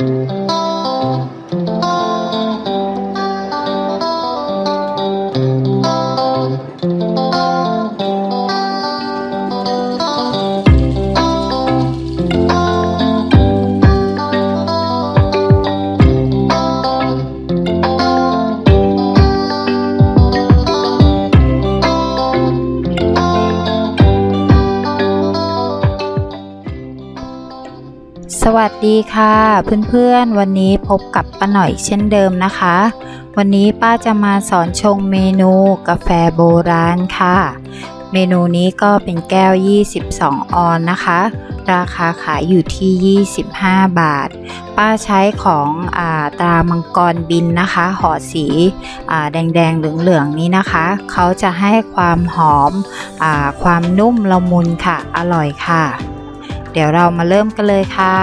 ส วัสดีค่ะเพื่อนๆ วันนี้พบกับป้าหน่อยเช่นเดิมนะคะ วันนี้ป้าจะมาสอนชงเมนูกาแฟโบราณค่ะ เมนูนี้ก็เป็นแก้ว 22 ออนนะคะ ราคาขายอยู่ที่ 25 บาท ป้าใช้ของอาตรามังกรบินนะคะห่อสีอาแดงๆ เหลืองๆ นี้นะคะ เขาจะให้ความหอมอาความนุ่มละมุนค่ะ อร่อยค่ะ เดี๋ยวเรามาเริ่มกันเลยค่ะ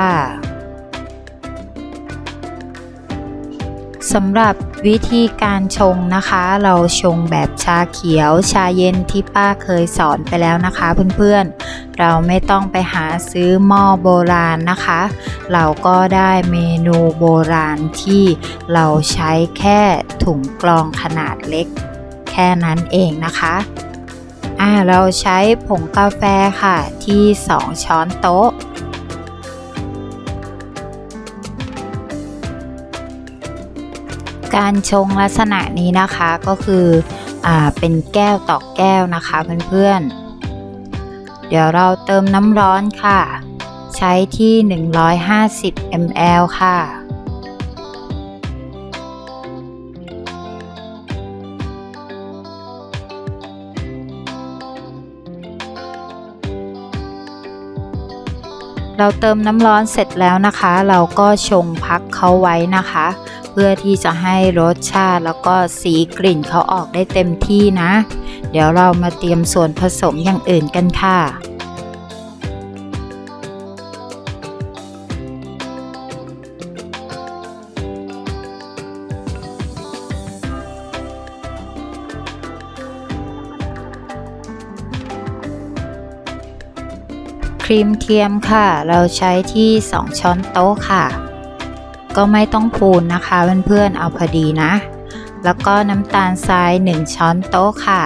สำหรับวิธีการชงนะคะ เราชงแบบชาเขียว ชาเย็นที่ป้าเคยสอนไปแล้วนะคะเพื่อนๆ เราไม่ต้องไปหาซื้อหม้อโบราณนะคะ เราก็ได้เมนูโบราณที่เราใช้แค่ถุงกรองขนาดเล็ก แค่นั้นเองนะคะ อ่าเราใช้ผงกาแฟค่ะ ที่ 2 ช้อนโต๊ะ การชงลักษณะนี้นะคะก็คืออ่าเป็นแก้วต่อแก้วนะคะเพื่อนๆ เดี๋ยวเราเติมน้ำร้อนค่ะ ใช้ที่ 150 ml ค่ะ เราเติมน้ำร้อนเสร็จแล้วนะคะ เราก็ชงพักเขาไว้นะคะ เพื่อที่จะให้รสชาติแล้วก็สีกลิ่นเขาออกได้เต็มที่นะ เดี๋ยวเรามาเตรียมส่วนผสมอย่างอื่นกันค่ะ รีมเทียมค่ะ เราใช้ที่ 2 ช้อนโต๊ะค่ะ ก็ไม่ต้องพูนนะคะเพื่อนๆเอาพอดีนะ แล้วก็น้ำตาลทราย 1 ช้อนโต๊ะค่ะ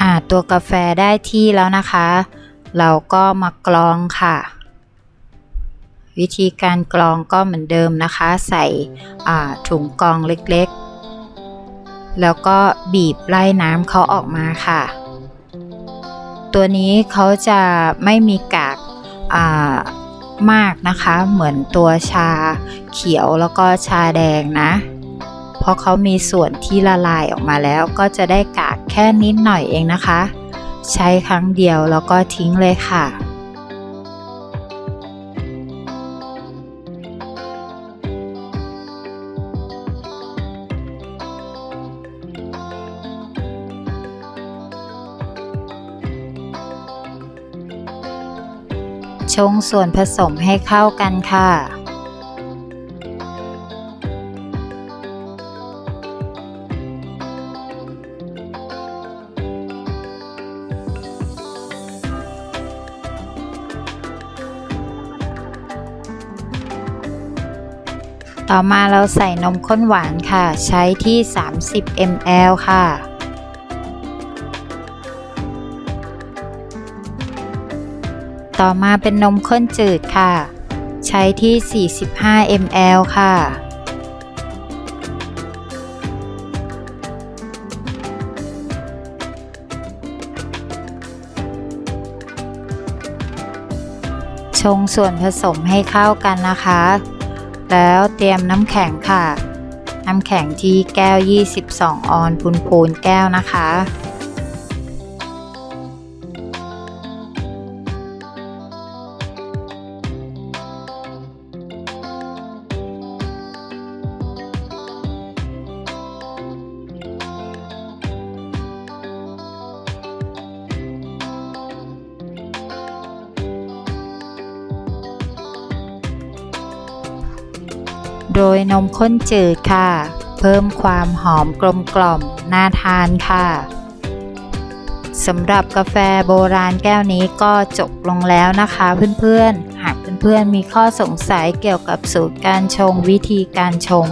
อ่าตัวกาแฟได้ที่แล้วนะคะ เราก็มากรองค่ะ วิธีการกรองก็เหมือนเดิมนะคะ ใส่ถุงกรองเล็กๆ แล้วก็บีบไล่น้ำเขาออกมาค่ะ ตัวนี้เขาจะไม่มีกากมากนะคะเหมือนตัวชาเขียวแล้วก็ชาแดงนะ เพราะเขามีส่วนที่ละลายออกมาแล้วก็จะได้กากแค่นิดหน่อยเองนะคะ ใช้ครั้งเดียวแล้วก็ทิ้งเลยค่ะ ชงส่วนผสมให้เข้ากันค่ะ ต่อมาเราใส่นมข้นหวานค่ะ ใช้ที่ 30 ml ค่ะ ต่อมาเป็นนมข้นจืดค่ะ ใช้ที่ 45 ml ค่ะ ชงส่วนผสมให้เข้ากันนะคะ แล้วเตรียมน้ำแข็งค่ะ น้ำแข็งที่แก้ว 22 ออนพูนพลแก้วนะคะ โดยนมข้นจืดค่ะ เพิ่มความหอมกลมกล่อมน่าทานค่ะสำหรับกาแฟโบราณแก้วนี้ก็จบลงแล้วนะคะเพื่อนๆ หากเพื่อนๆมีข้อสงสัยเกี่ยวกับสูตรการชงวิธีการชง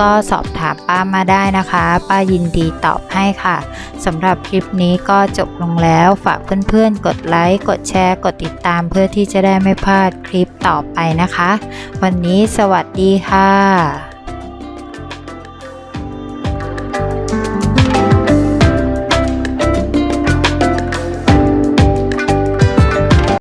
ก็สอบถามป้ามาได้นะคะ ป้ายินดีตอบให้ค่ะสำหรับคลิปนี้ก็จบลงแล้วฝากเพื่อนๆ กดไลค์กดแชร์ กดติดตามเพื่อที่จะได้ไม่พลาดคลิปต่อไปนะคะ วันนี้สวัสดีค่ะ